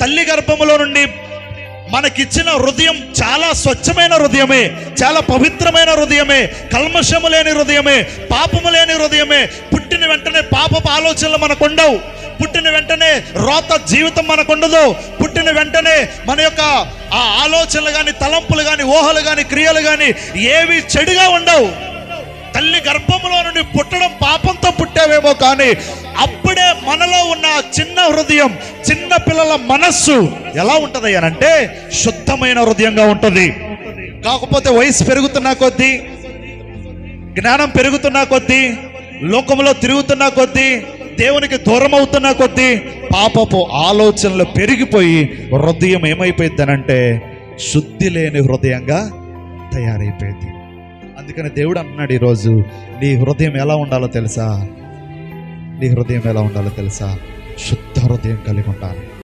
తల్లి గర్భములో నుండి మనకిచ్చిన హృదయం చాలా స్వచ్ఛమైన హృదయమే చాలా పవిత్రమైన హృదయమే కల్మషము లేని హృదయమే పాపము లేని హృదయమే. పుట్టిన వెంటనే పాపపు ఆలోచనలు మనకు ఉండవు పుట్టిన వెంటనే రోత జీవితం మనకు ఉండదు పుట్టిన వెంటనే మన యొక్క ఆ ఆలోచనలు కానీ తలంపులు కానీ ఊహలు కానీ క్రియలు కానీ ఏవి చెడుగా ఉండవు. తల్లి గర్భములో నుండి పుట్టడం పాపంతో పుట్టావేమో కానీ అప్పుడే మనలో ఉన్న చిన్న హృదయం చిన్న పిల్లల మనస్సు ఎలా ఉంటది అంటే శుద్ధమైన హృదయంగా ఉంటుంది. కాకపోతే వయసు పెరుగుతున్న కొద్దీ జ్ఞానం పెరుగుతున్న కొద్దీ లోకంలో తిరుగుతున్న కొద్దీ దేవునికి దూరం అవుతున్న కొద్దీ పాపపు ఆలోచనలు పెరిగిపోయి హృదయం ఏమైపోయిందనంటే శుద్ధి లేని హృదయంగా తయారైపోయింది. అందుకని దేవుడు అంటున్నాడు ఈరోజు నీ హృదయం ఎలా ఉండాలో తెలుసా? నీ హృదయం ఎలా ఉండాలో తెలుసా? శుద్ధ హృదయం కలిగి ఉండాలి.